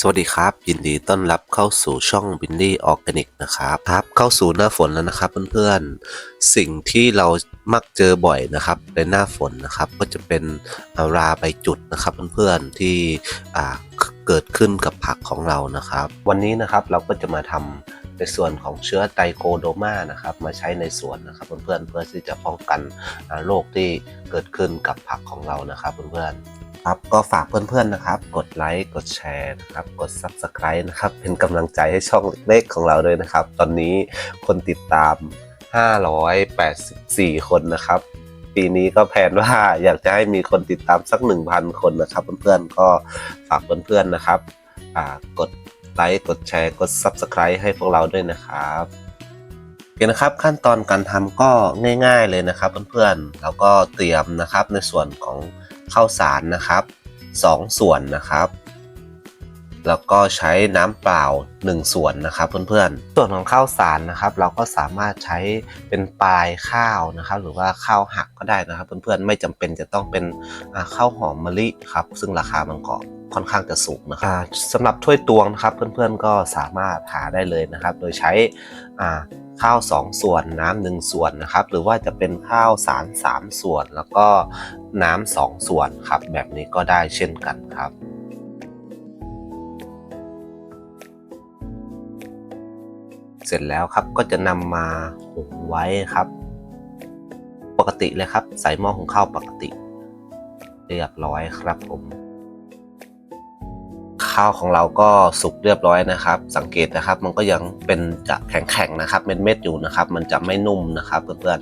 สวัสดีครับ ยินดีต้อนรับเข้าสู่ช่องบินลี่ออร์แกนิกนะครับครับเข้าสู่หน้าฝนแล้วนะครับเพื่อนๆ สิ่งที่เรามักเจอบ่อยนะครับในหน้าฝนนะครับก็จะเป็นอาราใบจุดนะครับเพื่อนๆที่เกิดขึ้นกับผักของเรานะครับ วันนี้นะครับเราก็จะมาทำในส่วนของเชื้อไตโคโดมานะครับมาใช้ในสวนนะครับเพื่อนๆเพื่อที่จะป้องกันโรคที่เกิดขึ้นกับผักของเรานะครับเพื่อนๆ ครับก็ฝากเพื่อนๆนะครับ กดไลค์กดแชร์นะครับ กด Subscribe นะครับ เป็นกำลังใจให้ช่องเล็กๆของเราด้วยนะครับ ตอนนี้คนติดตาม 584 คนนะครับ ปีนี้ก็แผนว่าอยากจะให้มีคนติดตามสัก 1,000 คนนะครับ เพื่อนๆก็ฝากเพื่อนๆนะครับกดไลค์กดแชร์กด Subscribe ให้พวกเราด้วยนะครับโอเคนะครับขั้นตอนการทำก็ง่าย ๆเลยนะครับเพื่อนๆเราก็เตรียมนะครับในส่วนของ ข้าวสารนะครับ 2 ส่วนนะครับ แล้วก็ใช้น้ำเปล่า 1 ส่วนนะครับเพื่อนๆ ส่วนของข้าวสารนะครับ เราก็สามารถใช้เป็นปลายข้าวนะครับ หรือว่าข้าวหักก็ได้นะครับ เพื่อนๆไม่จำเป็นจะต้องเป็นข้าวหอมมะลิครับ ซึ่งราคามันก็ค่อนข้างจะสูงนะครับสำหรับถ้วยตวงนะครับ เพื่อนๆก็สามารถหาได้เลยนะครับ โดยใช้ ข้าว 2 ส่วนน้ำหนึ่งส่วนนะครับ หรือว่าจะเป็นข้าวสาร 3 ส่วน แล้วก็น้ำ2ส่วนครับ แบบนี้ก็ได้เช่นกันครับเสร็จแล้วครับก็จะนำมาหุงไว้ครับ ปกติเลยครับ ใส่หม้อหุงข้าวปกติ เรียบร้อยครับผม ข้าวของเราก็สุกเรียบร้อยนะครับ สังเกตนะครับ มันก็ยังเป็นจะแข็งๆนะครับเม็ดๆอยู่นะครับ มันจะไม่นุ่มนะครับเพื่อน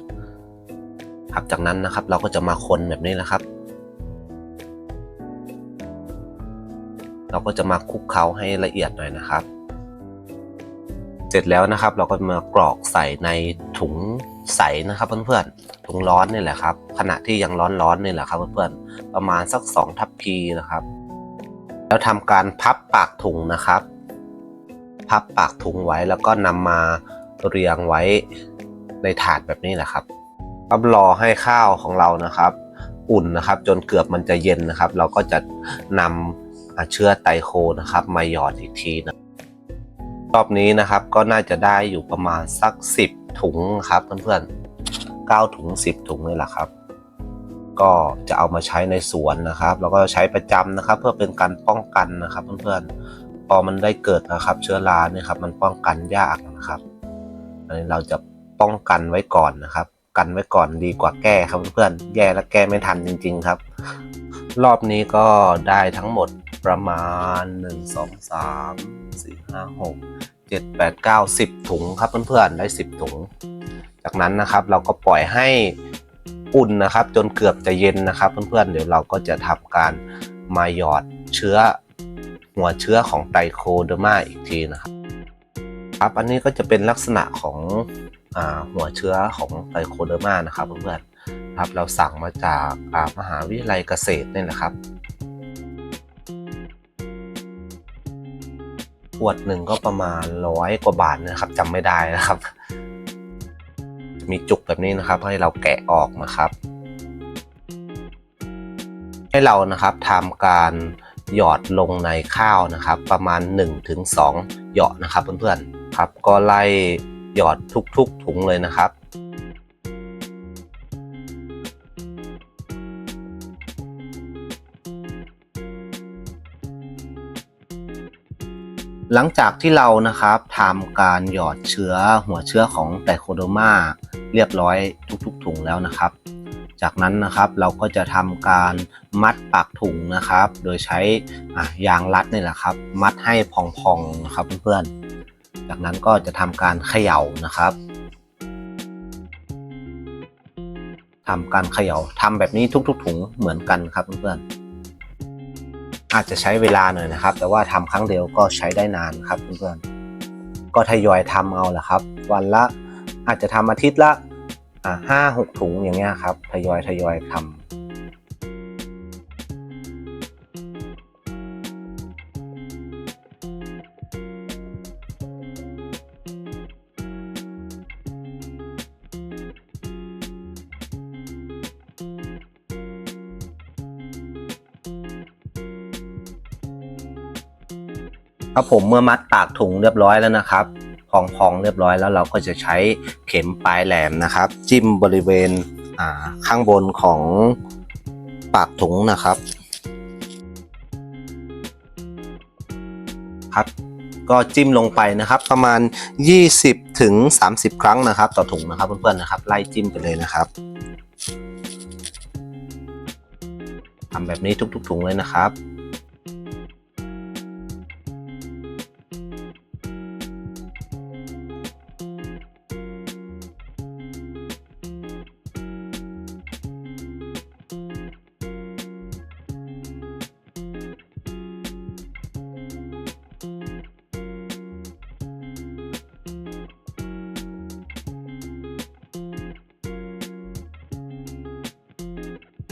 ๆครับจากนั้นนะครับเราก็จะมาคนแบบนี้นะครับ เราก็จะมาคลุกเคล้าให้ละเอียดหน่อยนะครับ เสร็จแล้วนะครับ เราก็มากรอกใส่ในถุงใสนะครับเพื่อนๆถุงร้อนนี่แหละครับขณะที่ยังร้อนๆนี่แหละครับเพื่อนๆประมาณสัก2ทัพพีนะครับ แล้วทำการพับปากถุงนะครับ พับปากถุงไว้แล้วก็นำมาเรียงไว้ในถาดแบบนี้แหละครับรับรอให้ข้าวของเรานะครับ อุ่นนะครับ จนเกือบมันจะเย็นนะครับ เราก็จะนำเชื้อไตโคนะครับ มาหยอดอีกทีนะรอบนี้นะครับก็น่าจะได้อยู่ประมาณสัก 10 ถุงครับเพื่อนๆ9ถุง 10 ถุงนี่แหละครับ ก็จะเอามาใช้ในสวนนะครับแล้วก็ใช้ประจำนะครับ เพื่อเป็นการป้องกันนะครับเพื่อนๆพอมันได้เกิดนะครับ เชื้อราเนี่ยครับมันป้องกันยากนะครับ อันนี้เราจะป้องกันไว้ก่อนนะครับ กันไว้ก่อนดีกว่าแก้ครับเพื่อนๆแย่แล้วแก้ไม่ทันจริง ๆครับ รอบนี้ก็ได้ทั้งหมดประมาณ 1 2 3 4 5 6 7 8 9 10 ถุงครับเพื่อนๆได้ 10 ถุง จากนั้นนะครับเราก็ปล่อยให้ อุ่นนะครับ จนเกือบจะเย็นนะครับ เพื่อนๆเดี๋ยวเราก็จะทำการมาหยอดเชื้อหัวเชื้อของไตโคเดอร์มาอีกทีนะครับ ครับอันนี้ก็จะเป็นลักษณะของอหัวเชื้อของไตโคเดอร์มานะครับเพื่อนๆครับเราสั่งมาจากามหาวิทยาลัยเกษตรนี่นะครับขวดหนึ่งก็ประมาณร้อยกว่าบาทนะครับจำไม่ได้นะครับ มีจุกแบบนี้นะครับ ให้เราแกะออกนะครับ ให้เรานะครับทำการหยอดลงในข้าวนะครับ ประมาณ 1-2 หยอดนะครับเพื่อนๆครับ ก็ไล่หยอดทุกๆถุงเลยนะครับหลังจากที่เรานะครับทำการหยอดเชื้อหัวเชื้อของไตโคโดมา เรียบร้อยทุกๆถุงแล้วนะครับ จากนั้นนะครับเราก็จะทำการมัดปากถุงนะครับ โดยใช้ยางรัดนี่แหละครับ มัดให้พองๆนะครับเพื่อนๆ จากนั้นก็จะทำการเขย่านะครับทำการเขย่าทำแบบนี้ทุก ๆ ถุงเหมือนกันครับเพื่อนๆ อาจจะใช้เวลาหน่อยนะครับ แต่ว่าทำครั้งเดียวก็ใช้ได้นานครับเพื่อนๆ ก็ทยอยทำเอาแหละครับ วันละ อาจจะทำอาทิตย์ละห้าหกถุงอย่างเงี้ยครับทยอยทยอยทำครับผมเมื่อมัดปากถุงเรียบร้อยแล้วนะครับ พองๆเรียบร้อยแล้วเราก็จะใช้เข็มปลายแหลมนะครับ จิ้มบริเวณข้างบนของปากถุงนะครับ ครับ ก็จิ้มลงไปนะครับ ประมาณ 20ถึง30 ครั้งนะครับ ต่อถุงนะครับเพื่อนๆนะครับ ไล่จิ้มไปเลยนะครับทำแบบนี้ทุกๆถุงเลยนะครับ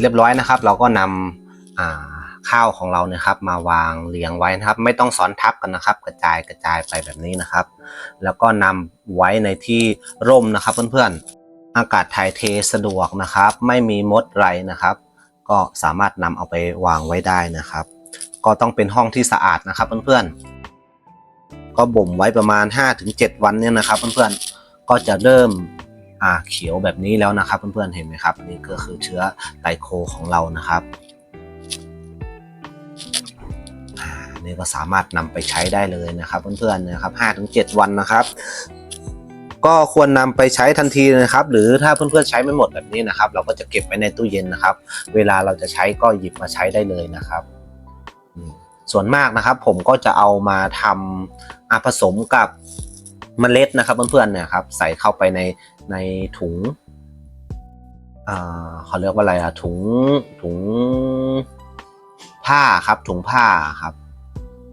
เรียบร้อยนะครับ เราก็นำข้าวของเราเนี่ยครับ มาวางเรียงไว้นะครับ ไม่ต้องซ้อนทับกันนะครับ กระจายกระจายไปแบบนี้นะครับ แล้วก็นำไว้ในที่ร่มนะครับ เพื่อนๆอากาศถ่ายเทสะดวกนะครับ ไม่มีมดไรนะครับ ก็สามารถนำเอาไปวางไว้ได้นะครับ ก็ต้องเป็นห้องที่สะอาดนะครับเพื่อนๆก็บ่มไว้ประมาณ 5-7 วันเนี่ยนะครับเพื่อนๆก็จะเริ่ม อ่าเขียวแบบนี้แล้วนะครับ เพื่อนๆเห็นไหมครับ นี่ก็คือเชื้อไตโคของเรานะครับอ่านี่ก็สามารถนำไปใช้ได้เลยนะครับเพื่อนๆนะครับห้าถึงเจ็ดวันนะครับ ก็ควรนำไปใช้ทันทีนะครับ หรือถ้าเพื่อนๆใช้ไม่หมดแบบนี้นะครับ เราก็จะเก็บไว้ในตู้เย็นนะครับ เวลาเราจะใช้ก็หยิบมาใช้ได้เลยนะครับส่วนมากนะครับ ผมก็จะเอามาทำอาผสมกับเมล็ดนะครับเพื่อนๆเนี่ยครับใส่เข้าไปใน ในถุงอ่าเขาเรียกว่าอะไรอะถุงถุงผ้าครับถุงผ้าครับ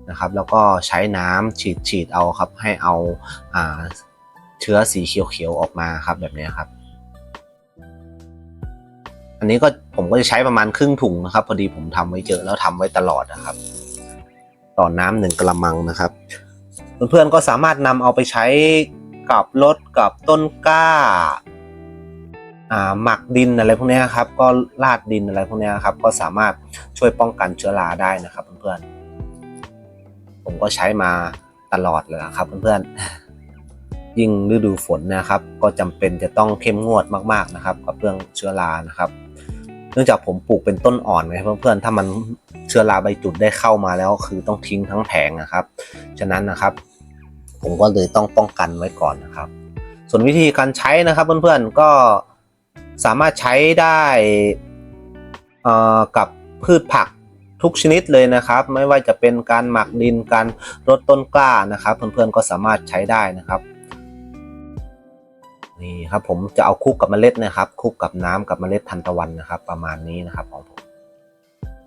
นะครับ แล้วก็ใช้น้ำฉีดฉีดเอาครับ ให้เอาอ่าเชื้อสีเขียวๆออกมาครับแบบนี้ครับอันนี้ก็ผมก็จะใช้ประมาณครึ่งถุงนะครับ พอดีผมทำไว้เยอะแล้วทำไว้ตลอดนะครับ ต่อน้ำหนึ่งกระมังนะครับ เพื่อนๆก็สามารถนำเอาไปใช้ กับรถกับต้นกล้าหมักดินอะไรพวกนี้ครับ ก็ลาดดินอะไรพวกนี้ครับ ก็สามารถช่วยป้องกันเชื้อราได้นะครับเพื่อนๆ ผมก็ใช้มาตลอดเลยนะครับเพื่อนๆ ยิ่งฤดูฝนนะครับ ก็จำเป็นจะต้องเข้มงวดมากๆนะครับ กับเรื่องเชื้อรานะครับ เนื่องจากผมปลูกเป็นต้นอ่อนไงเพื่อนๆ ถ้ามันเชื้อราใบจุดได้เข้ามาแล้ว คือต้องทิ้งทั้งแผงนะครับ ฉะนั้นนะครับ ผมก็เลยต้องป้องกันไว้ก่อนนะครับ ส่วนวิธีการใช้นะครับเพื่อนๆก็สามารถใช้ได้กับพืชผักทุกชนิดเลยนะครับ ไม่ว่าจะเป็นการหมักดินการรดต้นกล้านะครับ เพื่อนๆก็สามารถใช้ได้นะครับนี่ครับผมจะเอาคลุกกับเมล็ดนะครับคลุกกับน้ำกับเมล็ดทันตะวันนะครับ ประมาณนี้นะครับของผม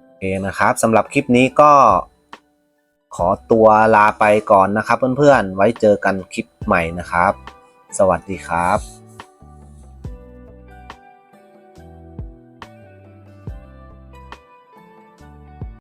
โอเคนะครับสำหรับคลิปนี้ก็ ขอตัวลาไปก่อนนะครับเพื่อนๆ ไว้เจอกันคลิปใหม่นะครับ สวัสดีครับ